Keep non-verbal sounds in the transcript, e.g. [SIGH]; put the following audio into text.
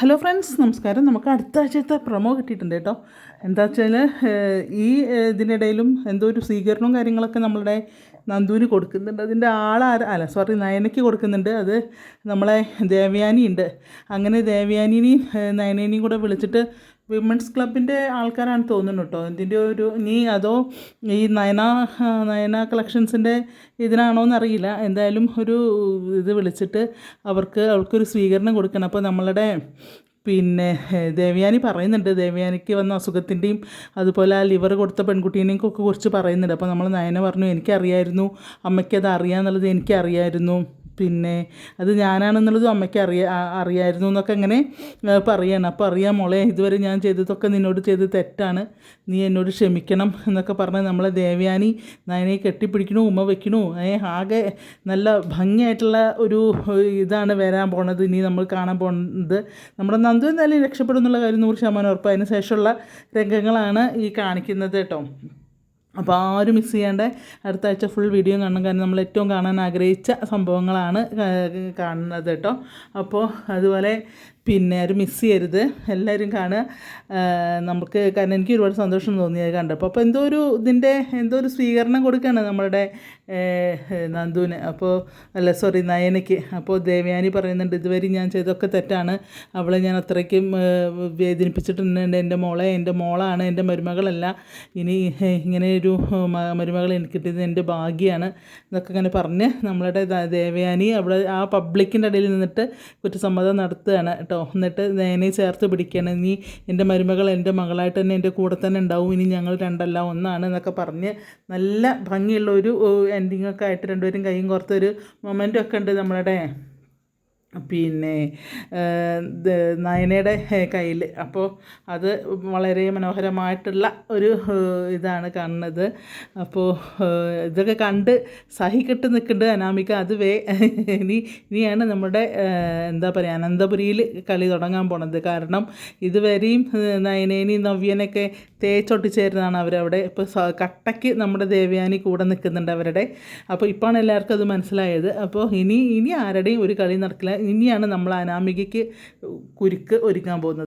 Hello friends നമസ്കാരം. നമുക്ക് അടുത്ത ആഴ്ചത്തെ പ്രൊമോ കിട്ടിയിട്ടുണ്ട് കേട്ടോ. എന്താ വെച്ചാൽ ഈ ഇതിനിടയിലും എന്തോ ഒരു സ്വീകരണവും കാര്യങ്ങളൊക്കെ നമ്മളുടെ നന്ദുവിന് കൊടുക്കുന്നുണ്ട്. അതിന്റെ ആളാര അല്ല സോറി നയനയ്ക്ക് കൊടുക്കുന്നുണ്ട്. അത് നമ്മളെ ദേവയാനി ഉണ്ട് അങ്ങനെ ദേവയാനിനെയും നയനേനെയും കൂടെ വിളിച്ചിട്ട് വിമൻസ് ക്ലബിന്റെ ആൾക്കാരാണ് തോന്നുന്നു കേട്ടോ ഇതിന്റെ ഒരു നീ അതോ ഈ നയന നയന കളക്ഷൻസിന്റെ ഇതിനാണോ എന്നറിയില്ല. എന്തായാലും ഒരു ഇത് വിളിച്ചിട്ട് അവർക്ക് അവൾക്കൊരു സ്വീകരണം കൊടുക്കണം. അപ്പോൾ നമ്മളുടെ പിന്നെ ദേവയാനി പറയുന്നുണ്ട്. ദേവയാനിക്ക് വന്ന അസുഖത്തിന്റെയും അതുപോലെ ആ ലിവർ കൊടുത്ത പെൺകുട്ടീനെയും ഒക്കെ കുറിച്ച് പറയുന്നുണ്ട്. അപ്പോൾ നമ്മൾ നയന പറഞ്ഞു എനിക്കറിയായിരുന്നു. അമ്മയ്ക്കത് അറിയാമെന്നുള്ളത് എനിക്കറിയായിരുന്നു. പിന്നെ അത് ഞാനാണെന്നുള്ളത് അമ്മയ്ക്ക് അറിയാ അറിയായിരുന്നു എന്നൊക്കെ അങ്ങനെ പറയാണ്. അപ്പോൾ അറിയാം മോളെ ഇതുവരെ ഞാൻ ചെയ്തതൊക്കെ നിന്നോട് ചെയ്ത് തെറ്റാണ്. നീ എന്നോട് ക്ഷമിക്കണം എന്നൊക്കെ പറഞ്ഞ് നമ്മളെ ദേവയാനി നയനെ കെട്ടിപ്പിടിക്കണു ഉമ്മ വെക്കണു. ആകെ നല്ല ഭംഗിയായിട്ടുള്ള ഒരു ഇതാണ് വരാൻ പോണത് ഇനി നമ്മൾ കാണാൻ പോണത്. നമ്മുടെ നന്ദു എന്തായാലും രക്ഷപ്പെടും എന്നുള്ള കാര്യം നൂറ് ശതമാനം ഉറപ്പ് അതിന് ശേഷമുള്ള രംഗങ്ങളാണ് ഈ കാണിക്കുന്നത് കേട്ടോ. അപ്പോൾ ആരും മിസ് ചെയ്യാണ്ട് അടുത്ത ആഴ്ച ഫുൾ വീഡിയോ കാണണം. കാരണം നമ്മൾ ഏറ്റവും കാണാൻ ആഗ്രഹിച്ച സംഭവങ്ങളാണ് കാണുന്നത് കേട്ടോ. അപ്പോൾ അതുപോലെ പിന്നെ ആരും മിസ് ചെയ്യരുത്. എല്ലാവരും കാണുക. നമുക്ക് കാരണം എനിക്ക് ഒരുപാട് സന്തോഷം തോന്നിയത് കണ്ടപ്പോൾ. അപ്പോൾ എന്തോ ഒരു ഇതിന്റെ എന്തോ ഒരു സ്വീകരണം കൊടുക്കുകയാണ് നമ്മളുടെ നന്ദുവിന്. അപ്പോൾ അല്ല സോറി നയനയ്ക്ക്. അപ്പോൾ ദേവയാനി പറയുന്നുണ്ട് ഇതുവരെ ഞാൻ ചെയ്തൊക്കെ തെറ്റാണ്. അവളെ ഞാൻ അത്രയ്ക്കും വേദനിപ്പിച്ചിട്ടുണ്ട്. എന്റെ മോളെ എന്റെ മോളാണ് എന്റെ മരുമകളല്ല. ഇനി ഇങ്ങനെ ഒരു മരുമകൾ എനിക്ക് കിട്ടിയത് എന്റെ ഭാഗ്യമാണ് എന്നൊക്കെ ഇങ്ങനെ പറഞ്ഞ് നമ്മളുടെ ദേവയാനി അവിടെ ആ പബ്ലിക്കിന്റെ ഇടയിൽ നിന്നിട്ട് കുറ്റസമ്മതം നടത്തുകയാണ് കേട്ടോ. എന്നിട്ട് നേനെ ചേർത്ത് പിടിക്കണം. നീ എന്റെ മരുമകൾ എന്റെ മകളായിട്ട് തന്നെ എന്റെ കൂടെ തന്നെ ഉണ്ടാവും. ഇനി ഞങ്ങൾ രണ്ടല്ല ഒന്നാണ് എന്നൊക്കെ പറഞ്ഞ് നല്ല ഭംഗിയുള്ള ഒരു എൻഡിങ്ങൊക്കെ ആയിട്ട് രണ്ടുപേരും കൈയും കോർത്തൊരു മൊമെന്റൊക്കെ ഉണ്ട് നമ്മളുടെ. പിന്നെ നയനയുടെ കയ്യിൽ അപ്പോൾ അത് വളരെ മനോഹരമായിട്ടുള്ള ഒരു ഇതാണ് കാണുന്നത് അപ്പോൾ ഇതൊക്കെ കണ്ട് സഹിക്കെട്ട് നിൽക്കുന്നുണ്ട് അനാമിക. അത് വേ [LAUGHS] ഇനി ഇനിയാണ് നമ്മുടെ എന്താ പറയുക അനന്തപുരിയിൽ കളി തുടങ്ങാൻ പോണത്. കാരണം ഇതുവരെയും നയനേനി നയനേനെയും നവ്യനൊക്കെ തേച്ചൊട്ടിച്ചേരുന്നതാണ് അവരവിടെ. ഇപ്പോൾ കട്ടയ്ക്ക് നമ്മുടെ ദേവയാനി കൂടെ നിൽക്കുന്നുണ്ട് അവരുടെ. അപ്പോൾ ഇപ്പോഴാണ് എല്ലാവർക്കും അത് മനസ്സിലായത്. അപ്പോൾ ഇനി ഇനി ആരുടെയും ഒരു കളി നടക്കില്ല. ഇനിയാണ് നമ്മൾ അനാമികയ്ക്ക് കുരുക്ക് ഒരുക്കാൻ പോകുന്നത്.